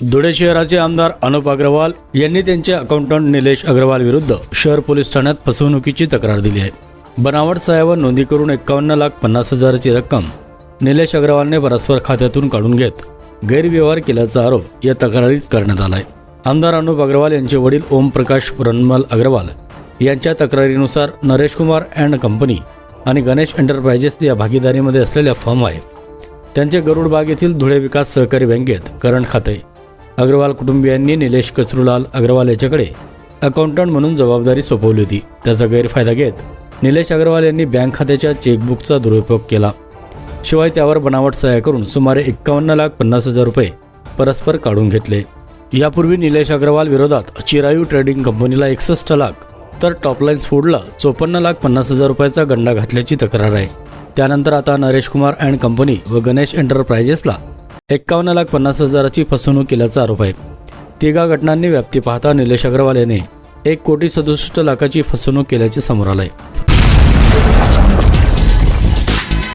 धुळे शहराचे आमदार अनुप अग्रवाल यांनी त्यांचे अकाउंटंट निलेश अग्रवाल विरुद्ध शहर पोलीस ठाण्यात फसवणुकीची तक्रार दिली आहे. बनावट सहाय्यावर नोंदी करून एकावन्न लाख पन्नास हजाराची रक्कम निलेश अग्रवालने परस्पर खात्यातून काढून घेत गैरव्यवहार केल्याचा आरोप या तक्रारीत करण्यात आलाय. आमदार अनुप अग्रवाल यांचे वडील ओमप्रकाश प्रणमल अग्रवाल यांच्या तक्रारीनुसार नरेश कुमार अँड कंपनी आणि गणेश एंटरप्राइजेस या भागीदारीमध्ये असलेल्या फर्म आहे. त्यांचे गरुडबाग येथील धुळे विकास सहकारी बँकेत करंट खाते अग्रवाल कुटुंबियांनी निलेश कचरूलाल अग्रवाल याच्याकडे अकाउंटंट म्हणून जबाबदारी सोपवली होती. त्याचा गैरफायदा घेत निलेश अग्रवाल यांनी बँक खात्याच्या चेकबुकचा दुरुपयोग केला. शिवाय त्यावर बनावट सह्या करून सुमारे एक्कावन्न लाख पन्नास हजार रुपये परस्पर काढून घेतले. यापूर्वी निलेश अग्रवाल विरोधात चिरायू ट्रेडिंग कंपनीला एकसष्ट लाख तर टॉपलाईन्स फूडला चोपन्न लाख पन्नास हजार रुपयाचा गंडा घातल्याची तक्रार आहे. त्यानंतर आता नरेश कुमार अँड कंपनी व गणेश एंटरप्राइजेसला एक्कावन्न लाख पन्नास हजाराची फसवणूक केल्याचा आरोप आहे. तिघा घटनांनी व्याप्ती पाहता निलेश अग्रवाल यांनी एक कोटी सदुसष्ट लाखाची फसवणूक केल्याचे समोर आलंय.